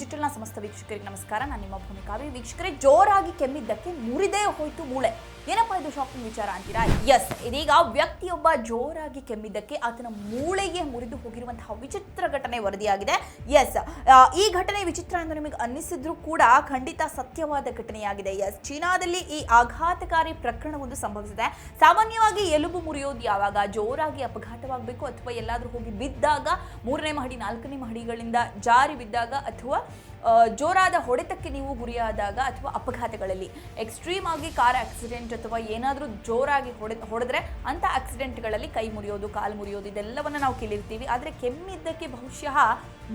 ಡಿಜಿಟಲ್ನ ಸಮಸ್ತ ವೀಕ್ಷಕರಿಗೆ ನಮಸ್ಕಾರ. ನಾನು ನಿಮ್ಮ ಭೂಮಿಕಾವಿ ವೀಕ್ಷಕರೇ, ಜೋರಾಗಿ ಕೆಮ್ಮಿದ್ದಕ್ಕೆ ಮುರಿದೇ ಹೋಯಿತು ಮೂಳೆ. ಏನಪ್ಪ ಇದು ಶಾಪಿಂಗ್ ವಿಚಾರ ಅಂತೀರಾ? ಎಸ್ ಇದೀಗ ವ್ಯಕ್ತಿಯೊಬ್ಬ ಜೋರಾಗಿ ಕೆಮ್ಮಿದ್ದಕ್ಕೆ ಆತನ ಮೂಳೆಗೆ ಮುರಿದು ಹೋಗಿರುವಂತಹ ವಿಚಿತ್ರ ಘಟನೆ ವರದಿಯಾಗಿದೆ. ಎಸ್ ಈ ಘಟನೆ ವಿಚಿತ್ರ ಎಂದು ನಿಮಗೆ ಅನ್ನಿಸಿದ್ರು ಕೂಡ ಖಂಡಿತ ಸತ್ಯವಾದ ಘಟನೆಯಾಗಿದೆ. ಎಸ್ ಚೀನಾದಲ್ಲಿ ಈ ಆಘಾತಕಾರಿ ಪ್ರಕರಣವೊಂದು ಸಂಭವಿಸಿದೆ. ಸಾಮಾನ್ಯವಾಗಿ ಎಲುಬು ಮುರಿಯೋದು ಯಾವಾಗ? ಜೋರಾಗಿ ಅಪಘಾತವಾಗಬೇಕು ಅಥವಾ ಎಲ್ಲಾದರೂ ಹೋಗಿ ಬಿದ್ದಾಗ ಮೂರನೇ ಮಹಡಿ, ನಾಲ್ಕನೇ ಮಹಡಿಗಳಿಂದ ಜಾರಿ ಬಿದ್ದಾಗ ಅಥವಾ ಜೋರಾದ ಹೊಡೆತಕ್ಕೆ ನೀವು ಗುರಿಯಾದಾಗ ಅಥವಾ ಅಪಘಾತಗಳಲ್ಲಿ ಎಕ್ಸ್ಟ್ರೀಮ್ ಆಗಿ ಕಾರ್ ಆಕ್ಸಿಡೆಂಟ್ ಅಥವಾ ಏನಾದರೂ ಜೋರಾಗಿ ಹೊಡೆ, ಹೊಡೆದ್ರೆ ಅಂಥ ಆಕ್ಸಿಡೆಂಟ್ಗಳಲ್ಲಿ ಕೈ ಮುರಿಯೋದು, ಕಾಲು ಮುರಿಯೋದು, ಇದೆಲ್ಲವನ್ನು ನಾವು ಕೇಳಿರ್ತೀವಿ. ಆದರೆ ಕೆಮ್ಮಿದ್ದಕ್ಕೆ ಬಹುಶಃ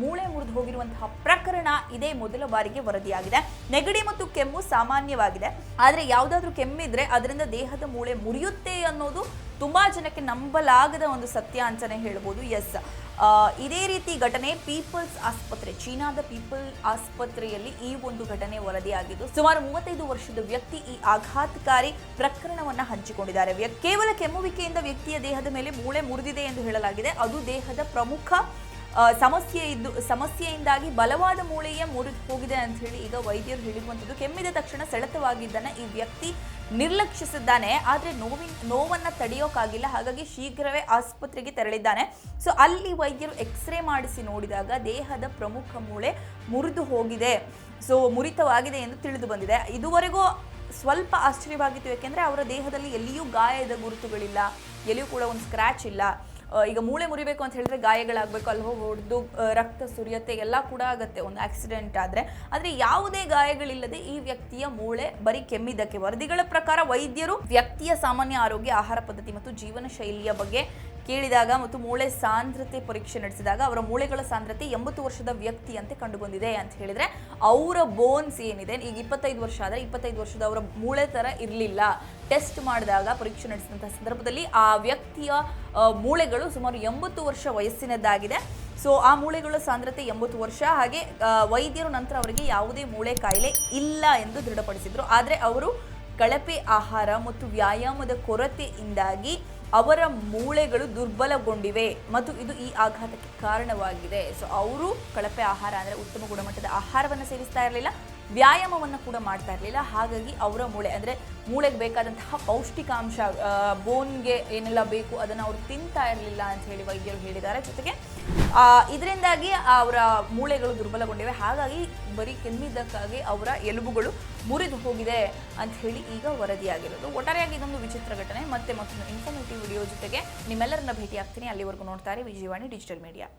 ಮೂಳೆ ಮುರಿದು ಹೋಗಿರುವಂತಹ ಪ್ರಕರಣ ಇದೇ ಮೊದಲ ಬಾರಿಗೆ ವರದಿಯಾಗಿದೆ. ನೆಗಡಿ ಮತ್ತು ಕೆಮ್ಮು ಸಾಮಾನ್ಯವಾಗಿದೆ. ಆದರೆ ಯಾವುದಾದ್ರೂ ಕೆಮ್ಮಿದ್ರೆ ಅದರಿಂದ ದೇಹದ ಮೂಳೆ ಮುರಿಯುತ್ತೆ ಅನ್ನೋದು ತುಂಬಾ ಜನಕ್ಕೆ ನಂಬಲಾಗದ ಒಂದು ಸತ್ಯ ಅಂತಾನೆ ಹೇಳ್ಬೋದು. ಎಸ್ ಇದೇ ರೀತಿ ಘಟನೆ ಪೀಪಲ್ಸ್ ಆಸ್ಪತ್ರೆ, ಚೀನಾದ ಪೀಪಲ್ ಆಸ್ಪತ್ರೆಯಲ್ಲಿ ಈ ಒಂದು ಘಟನೆ ವರದಿಯಾಗಿದ್ದು, ಸುಮಾರು ಮೂವತ್ತೈದು ವರ್ಷದ ವ್ಯಕ್ತಿ ಈ ಆಘಾತಕಾರಿ ಪ್ರಕರಣವನ್ನು ಹಂಚಿಕೊಂಡಿದ್ದಾರೆ. ಕೇವಲ ಕೆಮ್ಮುವಿಕೆಯಿಂದ ವ್ಯಕ್ತಿಯ ದೇಹದ ಮೇಲೆ ಮೂಳೆ ಮುರಿದಿದೆ ಎಂದು ಹೇಳಲಾಗಿದೆ. ಅದು ದೇಹದ ಪ್ರಮುಖ ಸಮಸ್ಯೆ ಇದ್ದು, ಸಮಸ್ಯೆಯಿಂದಾಗಿ ಬಲವಾದ ಮೂಳೆಯ ಮುರಿದು ಹೋಗಿದೆ ಅಂತ ಹೇಳಿ ಈಗ ವೈದ್ಯರು ಹೇಳಿರುವಂಥದ್ದು. ಕೆಮ್ಮಿದ ತಕ್ಷಣ ಸೆಳೆತವಾಗಿದ್ದಾನೆ ಈ ವ್ಯಕ್ತಿ ನಿರ್ಲಕ್ಷಿಸಿದ್ದಾನೆ. ಆದರೆ ನೋವಿನ, ನೋವನ್ನು ತಡೆಯೋಕ್ಕಾಗಿಲ್ಲ ಹಾಗಾಗಿ ಶೀಘ್ರವೇ ಆಸ್ಪತ್ರೆಗೆ ತೆರಳಿದ್ದಾನೆ. ಸೊ ಅಲ್ಲಿ ವೈದ್ಯರು ಎಕ್ಸ್ರೇ ಮಾಡಿಸಿ ನೋಡಿದಾಗ ದೇಹದ ಪ್ರಮುಖ ಮೂಳೆ ಮುರಿದು ಹೋಗಿದೆ. ಸೊ ಮುರಿತವಾಗಿದೆ ಎಂದು ತಿಳಿದು ಬಂದಿದೆ. ಇದುವರೆಗೂ ಸ್ವಲ್ಪ ಆಶ್ಚರ್ಯವಾಗಿತ್ತು. ಯಾಕೆಂದ್ರೆ ಅವರ ದೇಹದಲ್ಲಿ ಎಲ್ಲಿಯೂ ಗಾಯದ ಗುರುತುಗಳಿಲ್ಲ. ಎಲ್ಲಿಯೂ ಕೂಡ ಒಂದು ಸ್ಕ್ರ್ಯಾಚ್ ಇಲ್ಲ. ಈಗ ಮೂಳೆ ಮುರಿಬೇಕು ಅಂತ ಹೇಳಿದ್ರೆ ಗಾಯಗಳಾಗಬೇಕು, ಅಲ್ಲಿ ಹೋಗಿ ಹೊಡೆದು ರಕ್ತ ಸುರಿಯತ್ತೆ, ಎಲ್ಲ ಕೂಡ ಆಗುತ್ತೆ ಒಂದು ಆಕ್ಸಿಡೆಂಟ್ ಆದರೆ. ಆದರೆ ಯಾವುದೇ ಗಾಯಗಳಿಲ್ಲದೆ ಈ ವ್ಯಕ್ತಿಯ ಮೂಳೆ ಬರೀ ಕೆಮ್ಮಿದ್ದಕ್ಕೆ ವರದಿಗಳ ಪ್ರಕಾರ ವೈದ್ಯರು ವ್ಯಕ್ತಿಯ ಸಾಮಾನ್ಯ ಆರೋಗ್ಯ, ಆಹಾರ ಪದ್ಧತಿ ಮತ್ತು ಜೀವನ ಶೈಲಿಯ ಬಗ್ಗೆ ಕೇಳಿದಾಗ ಮತ್ತು ಮೂಳೆ ಸಾಂದ್ರತೆ ಪರೀಕ್ಷೆ ನಡೆಸಿದಾಗ ಅವರ ಮೂಳೆಗಳ ಸಾಂದ್ರತೆ ಎಂಬತ್ತು ವರ್ಷದ ವ್ಯಕ್ತಿಯಂತೆ ಕಂಡುಬಂದಿದೆ ಅಂತ ಹೇಳಿದ್ರೆ ಅವರ ಬೋನ್ಸ್ ಏನಿದೆ? ಈಗ ಇಪ್ಪತ್ತೈದು ವರ್ಷ ಆದರೆ ಇಪ್ಪತ್ತೈದು ವರ್ಷದ ಅವರ ಮೂಳೆ ಥರ ಇರಲಿಲ್ಲ. ಟೆಸ್ಟ್ ಮಾಡಿದಾಗ ಪರೀಕ್ಷೆ ನಡೆಸಿದಂಥ ಸಂದರ್ಭದಲ್ಲಿ ಆ ವ್ಯಕ್ತಿಯ ಮೂಳೆಗಳು ಸುಮಾರು ಎಂಬತ್ತು ವರ್ಷ ವಯಸ್ಸಿನದ್ದಾಗಿದೆ. ಸೊ ಆ ಮೂಳೆಗಳ ಸಾಂದ್ರತೆ ಎಂಬತ್ತು ವರ್ಷ. ಹಾಗೆ ವೈದ್ಯರು ನಂತರ ಅವರಿಗೆ ಯಾವುದೇ ಮೂಳೆ ಕಾಯಿಲೆ ಇಲ್ಲ ಎಂದು ದೃಢಪಡಿಸಿದರು. ಆದರೆ ಅವರು ಕಳಪೆ ಆಹಾರ ಮತ್ತು ವ್ಯಾಯಾಮದ ಕೊರತೆಯಿಂದಾಗಿ ಅವರ ಮೂಳೆಗಳು ದುರ್ಬಲಗೊಂಡಿವೆ. ಮತ್ತು ಇದು ಈ ಆಘಾತಕ್ಕೆ ಕಾರಣವಾಗಿದೆ. ಸೊ ಅವರು ಕಳಪೆ ಆಹಾರ ಅಂದರೆ ಉತ್ತಮ ಗುಣಮಟ್ಟದ ಆಹಾರವನ್ನು ಸೇವಿಸ್ತಾ ಇರಲಿಲ್ಲ. ವ್ಯಾಯಾಮವನ್ನು ಕೂಡ ಮಾಡ್ತಾ ಇರಲಿಲ್ಲ. ಹಾಗಾಗಿ ಅವರ ಮೂಳೆ, ಅಂದರೆ ಮೂಳೆಗೆ ಬೇಕಾದಂತಹ ಪೌಷ್ಟಿಕಾಂಶ ಬೋನ್ಗೆ ಏನೆಲ್ಲ ಬೇಕು ಅದನ್ನು ಅವರು ತಿಂತಾ ಇರಲಿಲ್ಲ ಅಂತ ಹೇಳಿ ವೈದ್ಯರು ಹೇಳಿದ್ದಾರೆ. ಜೊತೆಗೆ ಇದರಿಂದಾಗಿ ಅವರ ಮೂಳೆಗಳು ದುರ್ಬಲಗೊಂಡಿವೆ. ಹಾಗಾಗಿ ಬರೀ ಕೆಮ್ಮಿದ್ದಕ್ಕಾಗಿ ಅವರ ಎಲುಬುಗಳು ಮುರಿದು ಹೋಗಿದೆ ಅಂತ ಹೇಳಿ ಈಗ ವರದಿಯಾಗಿರೋದು. ಒಟ್ಟಾರೆಯಾಗಿ ಇದೊಂದು ವಿಚಿತ್ರ ಘಟನೆ. ಮತ್ತೆ ಮತ್ತೊಂದು ಇನ್ಫಾರ್ಮೇಟಿವ್ ವಿಡಿಯೋ ಜೊತೆಗೆ ನಿಮ್ಮೆಲ್ಲರನ್ನ ಭೇಟಿ ಆಗ್ತೀನಿ ಅಲ್ಲಿವರೆಗೂ ನೋಡ್ತಾರೆ ವಿಜಯವಾಣಿ ಡಿಜಿಟಲ್ ಮೀಡಿಯಾ.